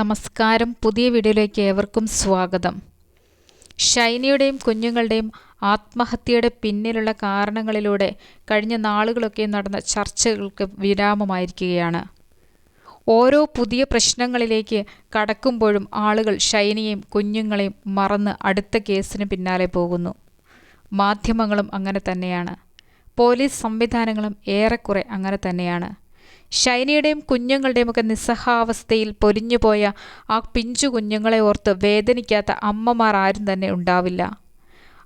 നമസ്കാരം. പുതിയ വീഡിയോയിലേക്ക് ഏവർക്കും സ്വാഗതം. ഷൈനിയുടെയും കുഞ്ഞുങ്ങളുടെയും ആത്മഹത്യയുടെ പിന്നിലുള്ള കാരണങ്ങളിലൂടെ കഴിഞ്ഞ നാളുകളൊക്കെ നടന്ന ചർച്ചകൾക്ക് വിരാമമായിരിക്കുകയാണ്. ഓരോ പുതിയ പ്രശ്നങ്ങളിലേക്ക് കടക്കുമ്പോഴും ആളുകൾ ഷൈനിയെയും കുഞ്ഞുങ്ങളെയും മറന്ന് അടുത്ത കേസിന് പിന്നാലെ പോകുന്നു. മാധ്യമങ്ങളും അങ്ങനെ തന്നെയാണ്. പോലീസ് സംവിധാനങ്ങളും ഏറെക്കുറെ അങ്ങനെ തന്നെയാണ്. ഷൈനിയുടെയും കുഞ്ഞുങ്ങളുടെയും ഒക്കെ നിസ്സഹാവസ്ഥയിൽ പൊലിഞ്ഞുപോയ ആ പിഞ്ചു കുഞ്ഞുങ്ങളെ ഓർത്ത് വേദനിക്കാത്ത അമ്മമാർ ആരും തന്നെ ഉണ്ടാവില്ല.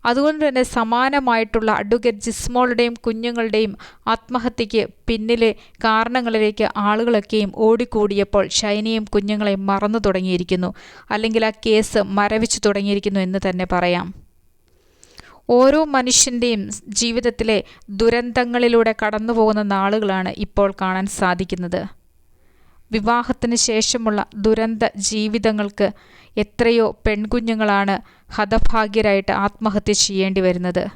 അതുകൊണ്ട് തന്നെ സമാനമായിട്ടുള്ള അഡ്വക്കേറ്റ് ജിസ്മോളുടെയും കുഞ്ഞുങ്ങളുടെയും ആത്മഹത്യയ്ക്ക് പിന്നിലെ കാരണങ്ങളിലേക്ക് ആളുകളൊക്കെയും ഓടിക്കൂടിയപ്പോൾ ഷൈനയും കുഞ്ഞുങ്ങളെയും മറന്നു തുടങ്ങിയിരിക്കുന്നു. അല്ലെങ്കിൽ ആ കേസ് മരവിച്ചു തുടങ്ങിയിരിക്കുന്നു എന്ന് തന്നെ പറയാം. ഓരോ മനുഷ്യന്റെയും ജീവിതത്തിലെ ദുരന്തങ്ങളിലൂടെ കടന്നു പോകുന്ന നാളുകളാണ് ഇപ്പോൾ കാണാൻ സാധിക്കുന്നത്. വിവാഹത്തിന് ശേഷമുള്ള ദുരന്ത ജീവിതങ്ങൾക്ക് എത്രയോ പെൺകുഞ്ഞുങ്ങളാണ് ഹതഭാഗ്യരായിട്ട് ആത്മഹത്യ ചെയ്യേണ്ടി വരുന്നത്.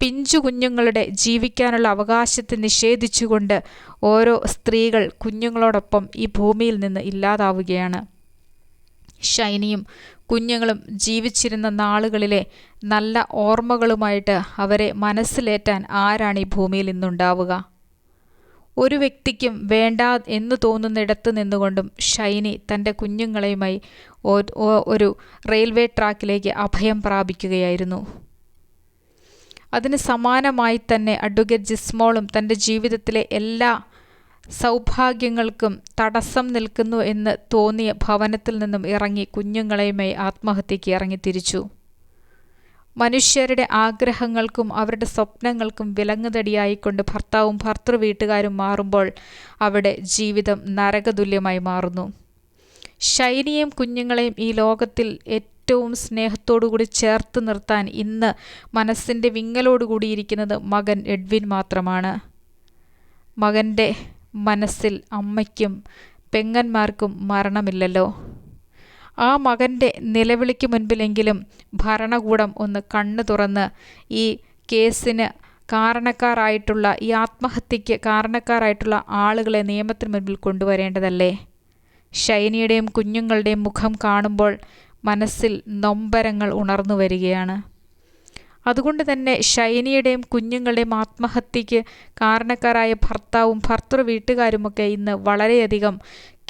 പിഞ്ചു കുഞ്ഞുങ്ങളുടെ ജീവിക്കാനുള്ള അവകാശത്തെ നിഷേധിച്ചുകൊണ്ട് ഓരോ സ്ത്രീകൾ കുഞ്ഞുങ്ങളോടൊപ്പം ഈ ഭൂമിയിൽ നിന്ന് ഇല്ലാതാവുകയാണ്. ഷൈനിയും കുഞ്ഞുങ്ങളും ജീവിച്ചിരുന്ന നാളുകളിലെ നല്ല ഓർമ്മകളുമായിട്ട് അവരെ മനസ്സിലേറ്റാൻ ആരാണ് ഈ ഭൂമിയിൽ ഇന്നുണ്ടാവുക? ഒരു വ്യക്തിക്കും വേണ്ട എന്ന് തോന്നുന്നിടത്ത് നിന്നുകൊണ്ടും ഷൈനി തന്റെ കുഞ്ഞുങ്ങളെയുമായി ഒരു റെയിൽവേ ട്രാക്കിലേക്ക് അഭയം പ്രാപിക്കുകയായിരുന്നു. അതിന് സമാനമായി തന്നെ അഡ്വക്കേറ്റ് ജിസ്മോളും തന്റെ ജീവിതത്തിലെ എല്ലാ സൗഭാഗ്യങ്ങൾക്കും തടസ്സം നിൽക്കുന്നു എന്ന് തോന്നിയ ഭവനത്തിൽ നിന്നും ഇറങ്ങി കുഞ്ഞുങ്ങളെയുമായി ആത്മഹത്യയ്ക്ക് ഇറങ്ങി തിരിച്ചു മനുഷ്യരുടെ ആഗ്രഹങ്ങൾക്കും അവരുടെ സ്വപ്നങ്ങൾക്കും വിലങ്ങുതടിയായിക്കൊണ്ട് ഭർത്താവും ഭർത്തൃ വീട്ടുകാരും മാറുമ്പോൾ അവിടെ ജീവിതം നരകതുല്യമായി മാറുന്നു. ശൈനിയും കുഞ്ഞുങ്ങളെയും ഈ ലോകത്തിൽ ഏറ്റവും സ്നേഹത്തോടുകൂടി ചേർത്ത് നിർത്താൻ ഇന്ന് മനസ്സിന്റെ വിങ്ങലോടുകൂടിയിരിക്കുന്നത് മകൻ എഡ്വിൻ മാത്രമാണ്. മകന്റെ മനസ്സിൽ അമ്മയ്ക്കും പെങ്ങന്മാർക്കും മരണമില്ലല്ലോ. ആ മകന്റെ നിലവിളിക്ക് മുൻപിലെങ്കിലും ഭരണകൂടം ഒന്ന് കണ്ണു തുറന്ന് ഈ കേസിന് കാരണക്കാരായിട്ടുള്ള ഈ ആത്മഹത്യയ്ക്ക് കാരണക്കാരായിട്ടുള്ള ആളുകളെ നിയമത്തിന് മുൻപിൽ കൊണ്ടുവരേണ്ടതല്ലേ? ഷൈനിയുടെയും കുഞ്ഞുങ്ങളുടെയും മുഖം കാണുമ്പോൾ മനസ്സിൽ നൊമ്പരങ്ങൾ ഉണർന്നു വരികയാണ് അതുകൊണ്ട് തന്നെ ഷൈനിയുടെയും കുഞ്ഞുങ്ങളുടെയും ആത്മഹത്യയ്ക്ക് കാരണക്കാരായ ഭർത്താവും ഭർത്തൃ വീട്ടുകാരുമൊക്കെ ഇന്ന് വളരെയധികം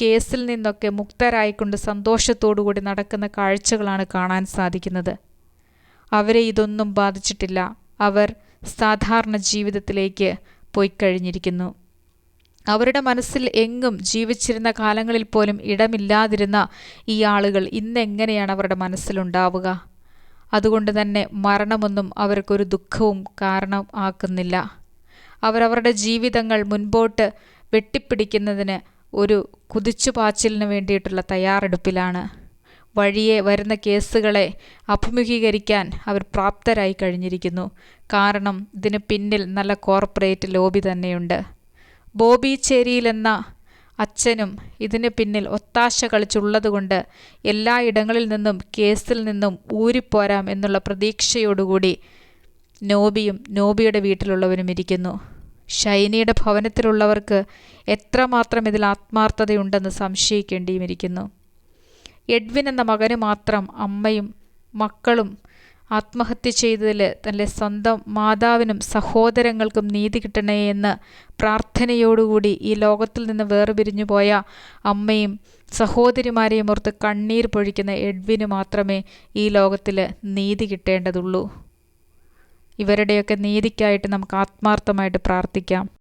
കേസിൽ നിന്നൊക്കെ മുക്തരായിക്കൊണ്ട് സന്തോഷത്തോടുകൂടി നടക്കുന്ന കാഴ്ചകളാണ് കാണാൻ സാധിക്കുന്നത്. അവരെ ഇതൊന്നും ബാധിച്ചിട്ടില്ല. അവർ സാധാരണ ജീവിതത്തിലേക്ക് പോയി കഴിഞ്ഞിരിക്കുന്നു അവരുടെ മനസ്സിൽ എങ്ങും ജീവിച്ചിരുന്ന കാലങ്ങളിൽ പോലും ഇടമില്ലാതിരുന്ന ഈ ആളുകൾ ഇന്നെങ്ങനെയാണ് അവരുടെ മനസ്സിലുണ്ടാവുക? അതുകൊണ്ട് തന്നെ മരണമൊന്നും അവർക്കൊരു ദുഃഖവും കാരണം ആക്കുന്നില്ല. അവരവരുടെ ജീവിതങ്ങൾ മുൻപോട്ട് വെട്ടിപ്പിടിക്കുന്നതിന് ഒരു കുതിച്ചുപാച്ചിലിന് വേണ്ടിയിട്ടുള്ള തയ്യാറെടുപ്പിലാണ്. വഴിയെ വരുന്ന കേസുകളെ അഭിമുഖീകരിക്കാൻ അവർ പ്രാപ്തരായി കഴിഞ്ഞിരിക്കുന്നു. കാരണം ഇതിന് പിന്നിൽ നല്ല കോർപ്പറേറ്റ് ലോബി തന്നെയുണ്ട്. ബോബി ചേരിയിൽ എന്ന അച്ഛനും ഇതിന് പിന്നിൽ ഒത്താശ കളിച്ചുള്ളതുകൊണ്ട് എല്ലായിടങ്ങളിൽ നിന്നും കേസിൽ നിന്നും ഊരിപ്പോരാം എന്നുള്ള പ്രതീക്ഷയോടുകൂടി നോബിയും നോബിയുടെ വീട്ടിലുള്ളവരും ഇരിക്കുന്നു. ഷൈനിയുടെ ഭവനത്തിലുള്ളവർക്ക് എത്രമാത്രം ഇതിൽ ആത്മാർത്ഥതയുണ്ടെന്ന് സംശയിക്കേണ്ടിയും ഇരിക്കുന്നു. എഡ്വിൻ എന്ന മകന് മാത്രം അമ്മയും മക്കളും ആത്മഹത്യ ചെയ്തതിൽ തന്റെ സ്വന്തം മാതാവിനും സഹോദരങ്ങൾക്കും നീതി കിട്ടണേ എന്ന് പ്രാർത്ഥനയോടുകൂടി ഈ ലോകത്തിൽ നിന്ന് വേർപിരിഞ്ഞു പോയ അമ്മയും സഹോദരിമാരെയും ഓർത്ത് കണ്ണീർ പൊഴിക്കുന്ന എഡ്വിന് മാത്രമേ ഈ ലോകത്തിൽ നീതി കിട്ടേണ്ടതുള്ളൂ. ഇവരുടെയൊക്കെ നീതിക്കായിട്ട് നമുക്ക് ആത്മാർത്ഥമായിട്ട് പ്രാർത്ഥിക്കാം.